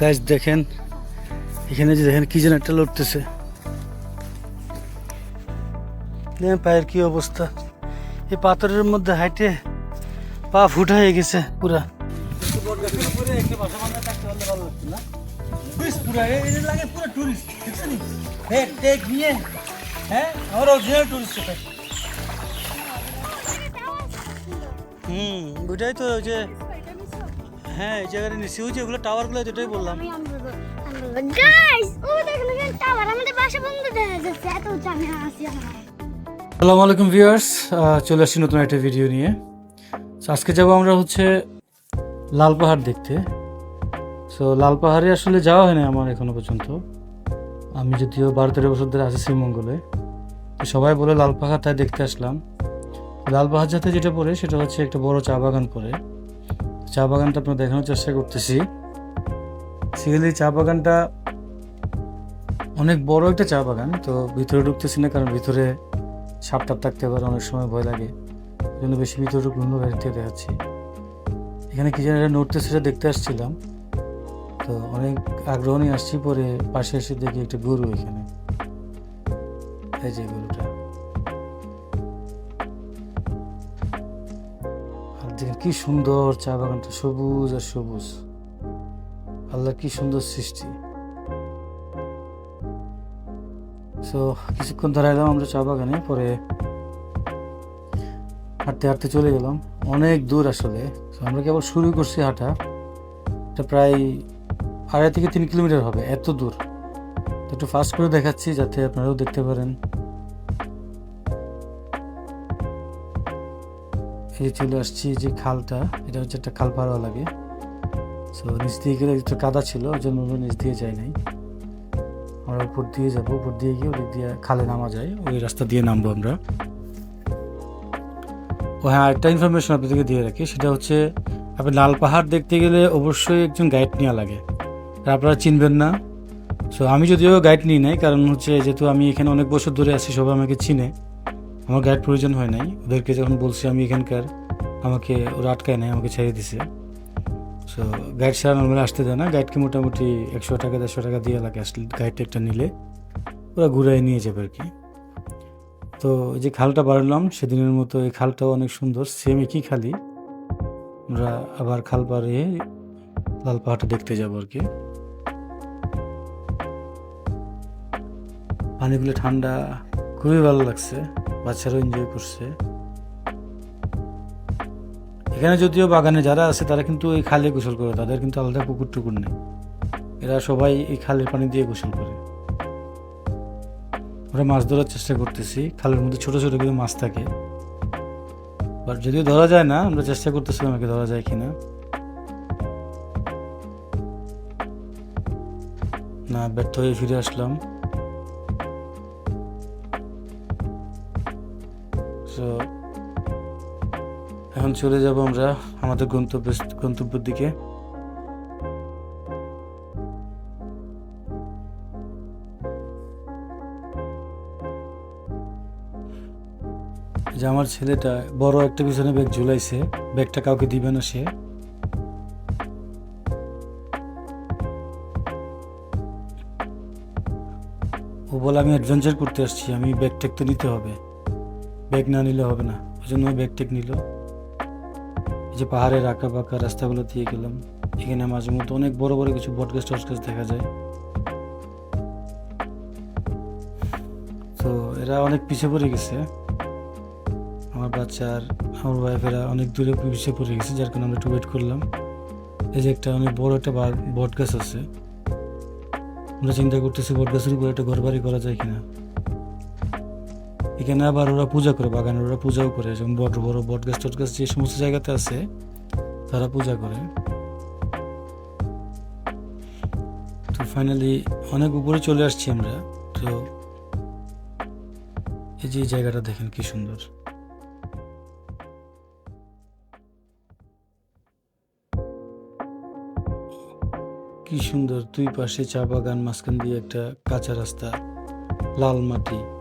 গাছ দেখেন এখানে যে দেখেন কি যেন একটা লড়তেছে। দেখেন পায়ের কি অবস্থা। এই পাথরের মধ্যে হাইটে পা ফুটা হয়ে গেছে পুরা। হ্যাঁ হুম ওইটাই তো ওই যে হ্যাঁ এই জায়গাটা ওই যে ওগুলো টাওয়ারগুলো যেটাই বললাম। গাইস ও দেখুন এখানে টাওয়ার আমাদের বাসা বন্ধ দেখা যাচ্ছে এত উঁচু আমি আসি আসসালামু আলাইকুম ভিউয়ার্স চলে আসছি নতুন একটা ভিডিও নিয়ে। আজকে যাব আমরা হচ্ছে লাল পাহাড় দেখতে। সো লাল পাহাড়ে আসলে যাওয়া হয়নি আমার এখনও পর্যন্ত। আমি যদিও বারো তেরো বছর ধরে আছি শ্রীমঙ্গলে। সবাই বলে লাল পাহাড় তাই দেখতে আসলাম। লাল পাহাড় যাতে যেটা পড়ে সেটা হচ্ছে একটা বড় চা বাগান পড়ে। চা বাগানটা আপনার দেখানোর চেষ্টা করতেছি। সিরিয়ালি চা বাগানটা অনেক বড় একটা চা বাগান, তো ভিতরে ঢুকতেছি না কারণ ভিতরে সাপ টাপ থাকতে পারে অনেক সময় ভয় লাগে। জন্য বেশি ভিতরে ঢুকলো গাড়ি থেকে দেখাচ্ছি। এখানে কি যেন নড়তে সেটা দেখতে আসছিলাম। তো অনেক আগ্রহ নিয়ে আসছি, পরে পাশে এসে দেখি একটা গরু এখানে। এই যে গরুটা। দেখেন কি সুন্দর চা বাগানটা, সবুজ আর সবুজ। আল্লাহ কি সুন্দর সৃষ্টি। সো কিছুক্ষণ দাঁড়াইলাম আমরা চা বাগানে, পরে হাঁটতে হাঁটতে চলে গেলাম। অনেক দূর আসলে। আমরা কেবল শুরু করছি হাঁটা? এটা প্রায় আড়াই থেকে তিন কিলোমিটার হবে, এত দূর। একটু ফাস্ট করে দেখাচ্ছি, যাতে আপনারাও দেখতে পারেন। এই চলে আসছি যে খালটা, এটা হচ্ছে একটা খাল পাড়া লাগে। সো নিচ দিয়ে গেলে একটু কাদা ছিল, ওই জন্য নিচ দিয়ে যাই নাই। আমরা উপর দিয়ে যাব, উপর দিয়ে গিয়ে ওদিক দিয়ে খালে নামা যায়, ওই রাস্তা দিয়ে নামবো আমরা। ও হ্যাঁ একটা ইনফরমেশন আপনাদেরকে দিয়ে রাখি, সেটা হচ্ছে, আপনি লাল পাহাড় দেখতে গেলে অবশ্যই একজন গাইড নেওয়া লাগে। আপনারা চিনবেন না। সো আমি যদিও গাইড নিই নাই, কারণ হচ্ছে যেহেতু আমি এখানে অনেক বছর ধরে আছি, সবাই আমাকে চিনে। আমার গাইড প্রয়োজন হয় নাই। ওদেরকে যখন বলছি আমি এখানকার, আমাকে ওরা আটকায় নাই, আমাকে ছেড়ে দিছে। সো গাইড ছাড়া নর্মালি আসতে দেয় না। গাইডকে মোটামুটি একশো টাকা, দেড়শো টাকা দিয়ে লাগে আসলে গাইড একটা নিলে। ওরা ঘুরাই নিয়ে যাবে আর কি। তো যে খালটা বাড়লাম, সেদিনের মতো এই খালটাও অনেক সুন্দর সেম একই খালি। আমরা আবার খাল পাড়িয়ে লাল পাহাড়টা দেখতে যাব আর কি। পানিগুলো ঠান্ডা। খুবই ভালো লাগছে, বাচ্চারাও এনজয় করছে। এখানে যদিও বাগানে যারা আছে, তারা কিন্তু এই খালে গোসল করে, তাদের কিন্তু আলাদা পুকুর টুকুর নেই। এরা সবাই এই খালের পানি দিয়ে গোসল করে। আমরা মাছ ধরার চেষ্টা করতেছি, খালের মধ্যে ছোট ছোট কিন্তু মাছ থাকে। বাট যদিও ধরা যায় না, আমরা চেষ্টা করতেছি আমাকে ধরা যায় কিনা। না, ব্যর্থ হয়ে ফিরে আসলাম। So, এখন চলে যাব আমরা আমাদের গন্তব্য গন্তব্যের দিকে। যে আমার ছেলেটা বড় একটা পিছনে ব্যাগ ঝুলাইছে ব্যাগটা কাউকে দিবে না সে। ও বলে আমি অ্যাডভেঞ্চার করতে আসছি আমি ব্যাগ ট্যাগ তো নিতে হবে। ব্যাগ না নিলে হবে না। ওই জন্য ব্যাগ টেক নিল। এই যে পাহাড়ের আঁকা বাঁকা রাস্তাগুলো দিয়ে গেলাম। এখানে মাঝে মধ্যে অনেক বড় বড় কিছু বটগাছ টটগাছ দেখা যায়। তো এরা অনেক পিছিয়ে পড়ে গেছে। আমার বাচ্চার, আমার ওয়াইফেরা অনেক দূরে পিছিয়ে পড়ে গেছে, যার কারণে আমরা একটু ওয়েট করলাম। এই যে একটা অনেক বড় একটা বট গাছ আছে। আমরা চিন্তা করতেছি বট গাছের উপরে একটা ঘর বাড়ি করা যায় কিনা। এখানে আবার ওরা পূজা করে বাগানে, ওরা পূজাও করে। যেমন বড় বড় বট গাছ, টট গাছ যে সমস্ত জায়গাতে আছে, তারা পূজা করে। তো ফাইনালি অনেক উপরে চলে আসছি আমরা। তো এই যে জায়গাটা দেখেন কি সুন্দর। কি সুন্দর দুই পাশে চা বাগান, মাঝখান দিয়ে একটা কাঁচা রাস্তা, লাল মাটি।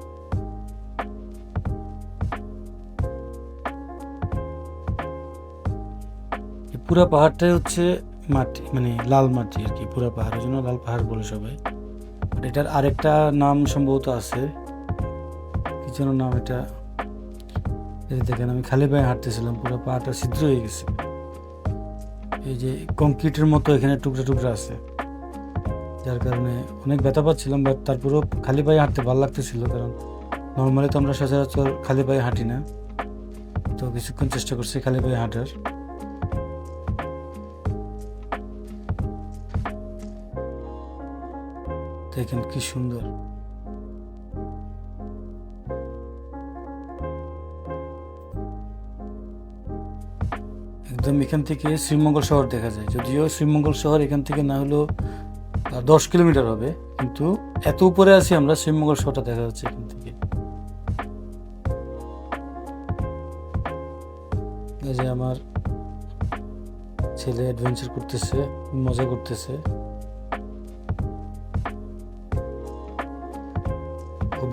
পুরা পাহাড়টাই হচ্ছে মাটি মানে লাল মাটি আর কি, পুরো পাহাড়ের জন্য লাল পাহাড় বলে সবাই। এটার আরেকটা নাম সম্ভবত আছে। কি যেন নাম এটা? দেখেন, আমি খালি পায়ে হাঁটতেছিলাম, পুরো পাহাড়টা ছিদ্র হয়ে গেছে। এই যে কংক্রিটের মতো এখানে টুকরা টুকরা আছে। যার কারণে অনেক ব্যথা পাচ্ছিলাম, বাট তারপরেও খালি পায়ে হাঁটতে ভালো লাগতেছিল, কারণ নর্মালি তো আমরা সচরাচর খালি পায়ে হাঁটি না। তো কিছুক্ষণ চেষ্টা করছি খালি পায়ে হাঁটার। দেখেন কি সুন্দর। একদম এখান থেকে শ্রীমঙ্গল শহর দেখা যায়। যদিও শ্রীমঙ্গল শহর এখান থেকে না হলেও দশ কিলোমিটার হবে, কিন্তু এত উপরে আছি আমরা, শ্রীমঙ্গল শহরটা দেখা যাচ্ছে এখান থেকে। এই যে আমার ছেলে অ্যাডভেঞ্চার করতেছে, মজা করতেছে।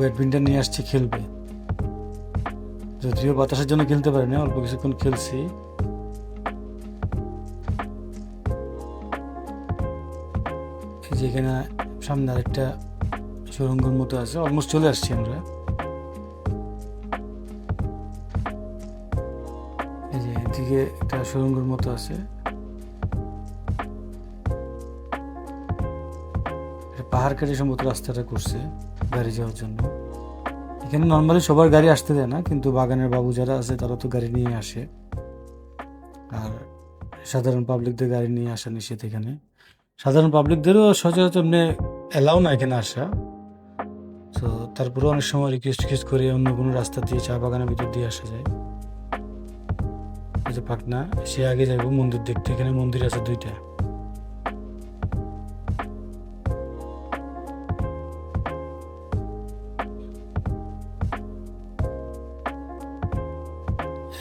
ব্যাডমিন্টন নিয়ে আসছি, খেলবে। যদিও বাতাসের জন্য খেলতে পারে না, অল্প কিছুক্ষণ খেলছি। যেখানে সামনে আরেকটা সুরঙ্গের মতো আছে অলমোস্ট চলে আসছি আমরা। এই যে এদিকে একটা সুরঙ্গের মতো আছে। পাহাড় কেটে সম্ভবত রাস্তাটা করছে। গাড়ি যাওয়ার জন্য। এখানে নর্মালি সবার গাড়ি আসতে দেয় না, কিন্তু বাগানের বাবু যারা আছে তারা তো গাড়ি নিয়ে আসে। আর সাধারণ পাবলিকদের গাড়ি নিয়ে আসা নিষেধ এখানে। সাধারণ পাবলিকদেরও সচরাচর এমনি এলাও না এখানে আসা। তো তারপরেও অনেক সময় রিকোয়েস্ট টিকোয়েস্ট করে অন্য কোনো রাস্তা দিয়ে চা বাগানের ভিতর দিয়ে আসা যায়। পাটনা, সে আগে যাইব মন্দির দেখতে। এখানে মন্দির আছে দুইটা।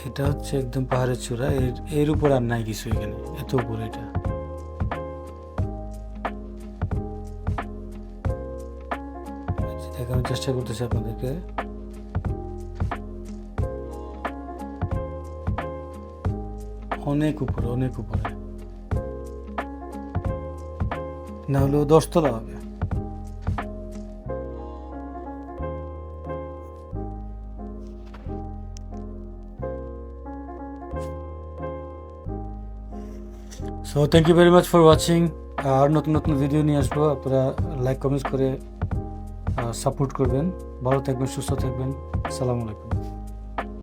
এটা হচ্ছে একদম পাহাড়ের চূড়া। এর এর উপর আর নাই কিছু এখানে। এত উপরে এটা। দেখানোর চেষ্টা করতেছি আপনাদেরকে। অনেক উপরে অনেক উপরে। না হলেও দশতলা হবে। So thank you very much for watching আর নতুন নতুন ভিডিও নিয়ে আসব। আপনারা লাইক কমেন্টস করে সাপোর্ট করবেন। ভালো থাকবেন, সুস্থ থাকবেন। সালাম আলাইকুম।